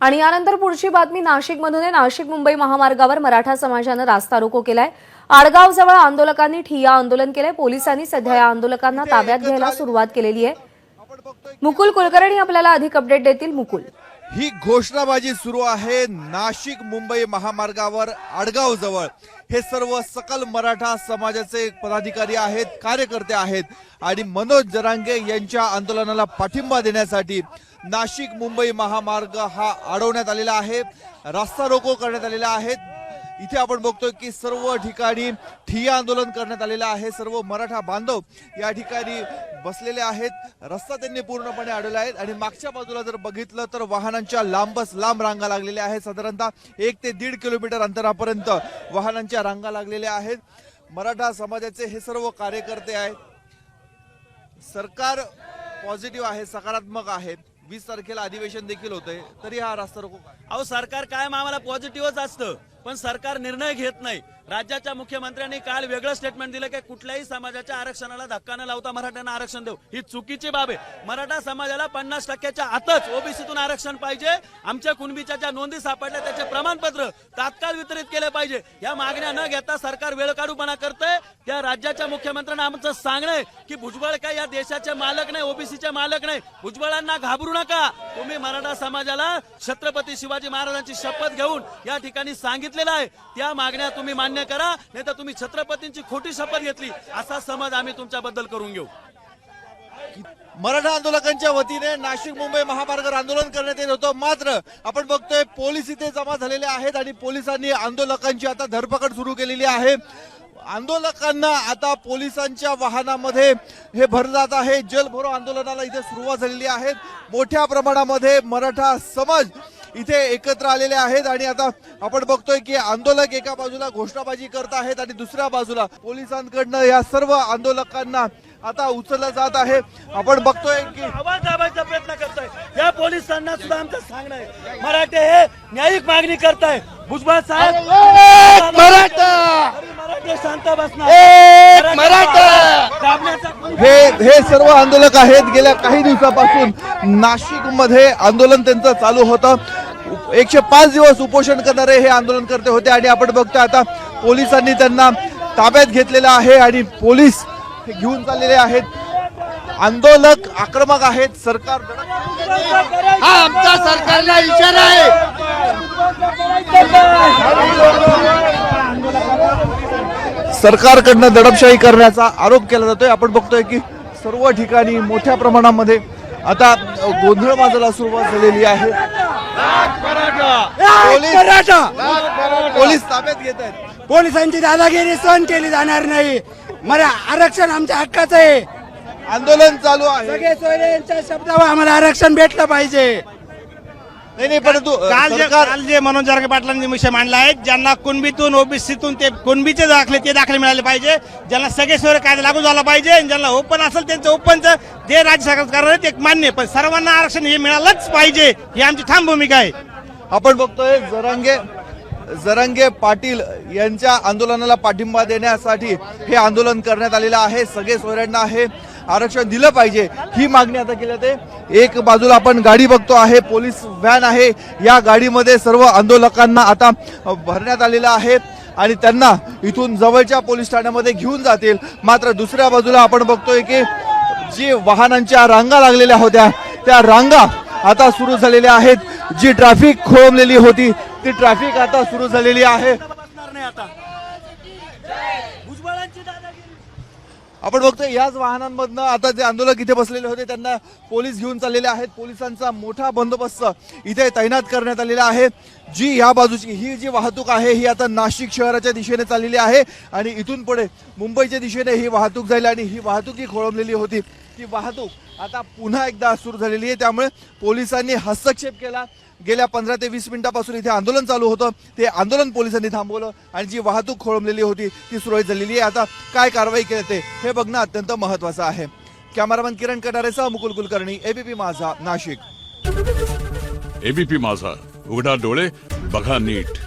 आणि यानंतर पुढची बातमी नाशिकमधून आहे. नाशिक मुंबई महामार्गावर मराठा समाजानं रास्ता रोको केलाय. आडगाव जवळ आंदोलकांनी ठिय्या आंदोलन केलंय. पोलिसांनी सध्या या आंदोलकांना ताब्यात घ्यायला सुरुवात केलेली आहे. मुकुल कुलकर्णी आपल्याला अधिक अपडेट देतील. मुकुल. ही घोषणाबाजी सुरू आहे नाशिक मुंबई महामार्गावर आडगाव जवळ. हे सर्व सकल मराठा समाजाचे पदाधिकारी आहेत कार्यकर्ते आहेत आणि मनोज जरांगे यांच्या आंदोलनाला पाठिंबा देण्यासाठी नाशिक मुंबई महामार्ग हा अडवण्यात आलेला आहे. रास्ता रोको करण्यात आलेला आहे. इथे आपण बघतोय की सर्व ठिकाणी ठिय्या आंदोलन करण्यात आलेलं आहे. सर्व मराठा बांधव या ठिकाणी बसलेले आहेत. रस्ता त्यांनी पूर्णपणे अडवला आहे. आणि मागच्या बाजूला जर बघितलं तर वाहनांच्या लांबच लांब रांगा लागलेल्या आहेत. साधारणतः एक ते दीड किलोमीटर अंतरापर्यंत वाहनांच्या रांगा लागलेल्या आहेत. मराठा समाजाचे हे सर्व कार्यकर्ते आहेत. सरकार पॉझिटिव्ह आहे सकारात्मक आहे. वीस तारखेला अधिवेशन देखील होतंय. तरी हा रास्ता रोको अहो सरकार कायम आम्हाला पॉझिटिव्हच असतं. पण सरकार निर्णय घेत नाही. राज्याच्या मुख्यमंत्र्यांनी काल वेगळं स्टेटमेंट दिलं की कुठल्याही समाजाच्या आरक्षणाला धक्का न लावता मराठ्यांना आरक्षण देऊ. ही चुकीची बाब आहे. मराठा समाजाला पन्नास टक्क्याच्या आतच ओबीसीतून आरक्षण पाहिजे. आमच्या कुणबीच्या ज्या नोंदी सापडल्या त्याचे प्रमाणपत्र तात्काळ वितरित केले पाहिजे. या मागण्या न घेता सरकार वेळ काढूपणा करतंय. त्या राज्याच्या मुख्यमंत्र्यांना आमचं सांगणं आहे की भुजबळ काय या देशाचे मालक नाही ओबीसीचे मालक नाही. भुजबळांना घाबरू नका. तुम्ही मराठा समाजाला छत्रपती शिवाजी महाराजांची शपथ घेऊन या ठिकाणी सांगितलेलं आहे. त्या मागण्या तुम्ही मान्य करा नाही तर तुम्ही छत्रपतींची खोटी शपथ घेतली. असा समज आम्ही तुमच्याबद्दल करून घेऊ. मराठा आंदोलकांच्या वतीने नाशिक मुंबई महामार्गावर आंदोलन करण्यात येत होतं. मात्र आपण बघतोय पोलीस इथे जमा झालेले आहेत आणि पोलिसांनी आंदोलकांची आता धरपकड सुरू केलेली आहे. आंदोलकांना आता पोलिसांच्या वाहनामध्ये हे भर जात आहे. जलभरो आंदोलनाला इथे सुरुवात झालेली आहे. मोठ्या प्रमाणामध्ये मराठा समाज इथे एकत्र आलेले आहेत आणि आता आपण बघतोय की आंदोलक एका बाजूला घोषणाबाजी करत आहेत आणि दुसऱ्या बाजूला पोलिसांकडनं या सर्व आंदोलकांना आता उचललं जात आहे. आपण बघतोय की आवाज दाबायचा प्रयत्न करताय. या पोलिसांना सुद्धा आमचं सांगणं आहे. मराठे हे न्यायिक मागणी करताय. भुजबळ साहेब मराठा! हे हे सर्व आंदोलक आहेत. गेल्या काही दिवसापासून नाशिकमध्ये आंदोलन त्यांचं चालू होतं. एकशे पाच दिवस उपोषण करणारे हे आंदोलन करते होते आणि आपण बघतोय आता पोलिसांनी त्यांना ताब्यात घेतलेलं आहे आणि पोलीस घेऊन चाललेले आहेत. आंदोलक आक्रमक आहेत. सरकार हा आमचा सरकारला इशारा आहे. सरकारकडनं दडपशाही करण्याचा आरोप केला जातोय. आपण बघतोय की सर्व ठिकाणी मोठ्या प्रमाणामध्ये आता गोंधळ माजायला सुरुवात झालेली आहे. पोलीस पोलीस ताब्यात घेत आहेत. पोलिसांची दादागिरी सहन केली जाणार नाही. मला आरक्षण आमच्या हक्काचं आहे. आंदोलन चालू आहे. सगळे सोयरे यांच्या शब्दावर आम्हाला आरक्षण भेटलं पाहिजे. नाही नाही परंतु काल जे सरकार काल जे मनोज जरगे पाटलांनी विषय मांडला आहे ज्यांना कुणबीतून ओबीसीतून ते कुणबीचे दाखले ते दाखले मिळाले पाहिजे ज्यांना सगळे सोयरे कायदा लागू झाला पाहिजे आणि ज्यांना ओपन असेल त्यांचं ओपनचं जे राज्य सरकार करणार आहे ते मान्य आहे. पण सर्वांना आरक्षण हे मिळालंच पाहिजे ही आमची ठाम भूमिका आहे आपण बघतोय जरांगे जरांगे पाटील यांच्या आंदोलनाला पाठिंबा देण्यासाठी हे आंदोलन करण्यात आलेलं आहे सगळे सोयऱ्यांना हे आरक्षण दिलं पाहिजे. ही मागणी आता केली जाते. एक बाजूला आपण गाडी बघतो आहे. पोलीस व्हॅन आहे. या गाडीमध्ये सर्व आंदोलकांना आता भरण्यात आलेलं आहे आणि त्यांना इथून जवळच्या पोलीस ठाण्यामध्ये घेऊन जातील. मात्र दुसऱ्या बाजूला आपण बघतोय की जी वाहनांच्या रांगा लागलेल्या होत्या त्या रांगा आता सुरू झालेल्या आहेत. जी ट्रॅफिक खोळंबलेली होती ती ट्रॅफिक आता सुरू झालेली आहे. आपण बघतोय याच वाहनांमधनं आता जे आंदोलक इथे बसलेले होते त्यांना पोलीस घेऊन चाललेले आहेत. पोलिसांचा मोठा बंदोबस्त इथे तैनात करण्यात आलेला आहे. जी या बाजूची ही जी वाहतूक आहे ही आता नाशिक शहराच्या दिशेने चाललेली आहे आणि इथून पुढे मुंबईच्या दिशेने ही वाहतूक जाईल आणि ही वाहतूक ही खोळंबलेली होती. ती वाहतूक आता पुन्हा एकदा सुरू झालेली आहे. त्यामुळे पोलिसांनी हस्तक्षेप केला. गेल्या पंधरा ते वीस मिनिटापासून इथे आंदोलन चालू होतं. ते आंदोलन पोलिसांनी थांबवलं आणि जी वाहतूक खोळंबलेली होती ती सुरळीत झालेली आहे. आता काय कारवाई केली ते हे बघणं अत्यंत महत्वाचं आहे. कॅमेरामन किरण कटारेसह मुकुल कुलकर्णी एबीपी माझा नाशिक. एबीपी माझा उघडा डोळे बघा नीट.